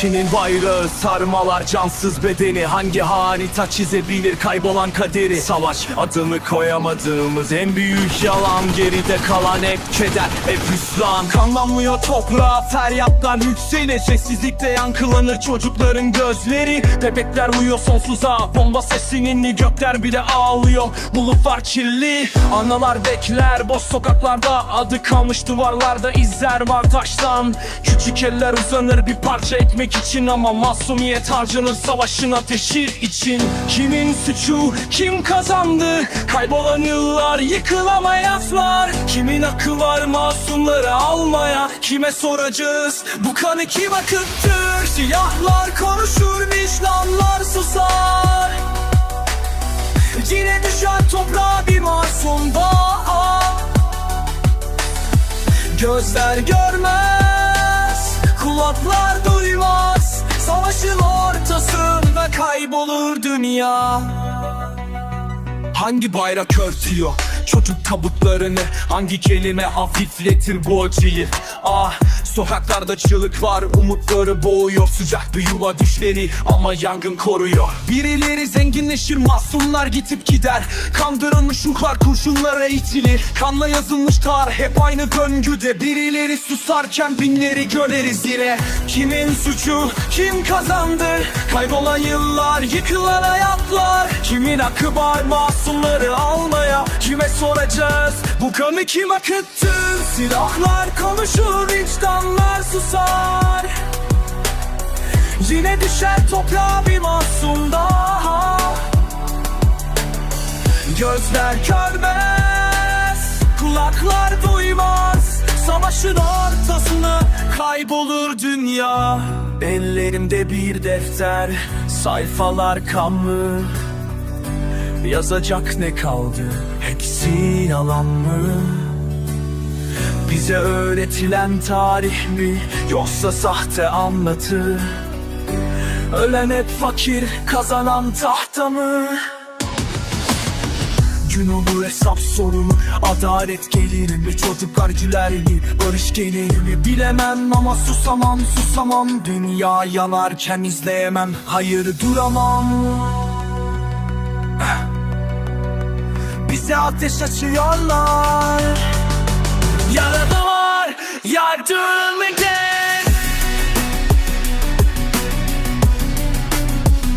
Kimin bayrağı sarmalar cansız bedeni. Hangi harita çizebilir kaybolan kaderi? Savaş adını koyamadığımız en büyük yalan. Geride kalan hep keder hep hüsran. Kanlanmıyor toprağa feryatlar yükselir. Sessizlikte yankılanır çocukların gözleri. Bebekler uyuyor sonsuza Bomba sesinin gökler bile ağlıyor. Bulutlar kirli Analar bekler. Boş sokaklarda Adı kalmış duvarlarda izler var taştan. Küçük eller uzanır bir parça ekmek için Ama masumiyet harcanır savaşın ateşi için. Kimin suçu kim kazandı? Kaybolan yıllar yıkılamayazlar Kimin aklı var masumları almaya? Kime soracağız? Bu kanı kim akıttır? Silahlar konuşur vicdanlar susar. Yine düşer toprağa bir masum daha Gözler görmez, kulaklar duymaz Savaşın ortasında kaybolur dünya Hangi bayrak örtüyor? Çocuk tabutlarını Hangi kelime hafifletir bu acıyı Ah sokaklarda çığlık var umutları boğuyor. Sıcak bir yuva düşleri ama yangın koruyor. Birileri zenginleşir masumlar gitip gider. Kandırılmış ruhlar kurşunlara itilir. Kanla yazılmış tarih hep aynı döngüde. Birileri susarken binleri göreriz yine. Kimin suçu kim kazandı? Kaybolan yıllar yıkılan hayatlar. Kimin hakkı var masumları almaya Kime soracağız? Bu kanı kim akıttı Silahlar konuşur vicdanlar susar. Yine düşer toprağa bir masum daha. Gözler görmez Kulaklar duymaz. Savaşın ortasına kaybolur dünya. Ellerimde bir defter Sayfalar kanlı Yazacak ne kaldı? Hepsi yalan mı? Bize öğretilen tarih mi? Yoksa sahte anlatı? Ölen hep fakir kazanan tahta mı? Gün olur hesap sorunu Adalet gelir mi? Çocuklar güler mi? Barış gelir mi? Bilemem ama susamam susamam. Dünya yanarken izleyemem. Hayır duramam Bize ateş açıyorlar. Yaralı var yardım eder